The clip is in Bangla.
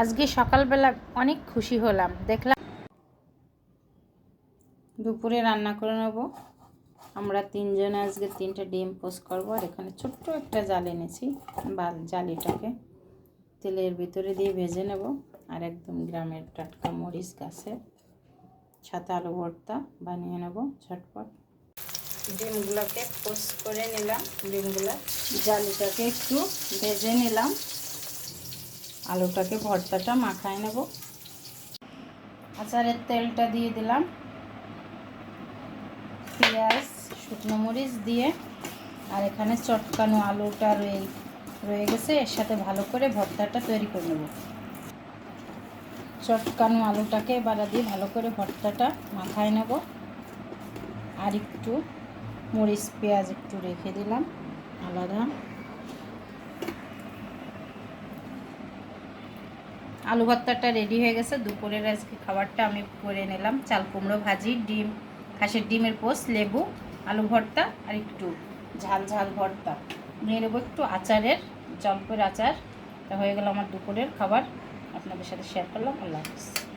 আজকে সকালবেলা অনেক খুশি হলাম। দেখলাম দুপুরে রান্না করে নেব। আমরা তিনজনে আজকে তিনটে ডিম পোস্ট করব আর এখানে ছোট্ট একটা জাল এনেছি, বাল জালিটাকে তেলের ভিতরে দিয়ে ভেজে নেব। আর একদম গ্রামের টাটকা মরিচ গাছের সাথে আলু ভর্তা বানিয়ে নেব ঝটপট। ডিমগুলোকে পোস্ট করে নিলাম, ডিমগুলো জালিটাকে একটু ভেজে নিলাম। আলুটাকে ভর্তাটা মাখায় নেব। আচারের তেলটা দিয়ে দিলাম। পেঁয়াজ, শুকনো মরিচ দিয়ে। আর এখানে চটকানো আলুটা রয়ে রয়ে গেছে। এর সাথে ভালো করে ভর্তাটা তৈরি করে নেব। চটকানো আলুটাকে বাড়া দিয়ে ভালো করে ভর্তাটা মাখায় নেব। আর একটু মরিচ, পেঁয়াজ একটু রেখে দিলাম। আলাদা। আলু ভর্তাটা রেডি হয়ে গেছে। দুপুরের আজকে খাবারটা আমি করে নিলাম। চাল কুমড়ো ভাজি, ডিম খাসের ডিমের পোস্ট লেবু, আলু ভর্তা আর একটু ঝাল ঝাল ভর্তা। নিয়ে নেব একটু আচারের, জলপের আচার। হয়ে গেল আমার দুপুরের খাবার। আপনাদের সাথে শেয়ার করলাম। আল্লাহ হাফিজ।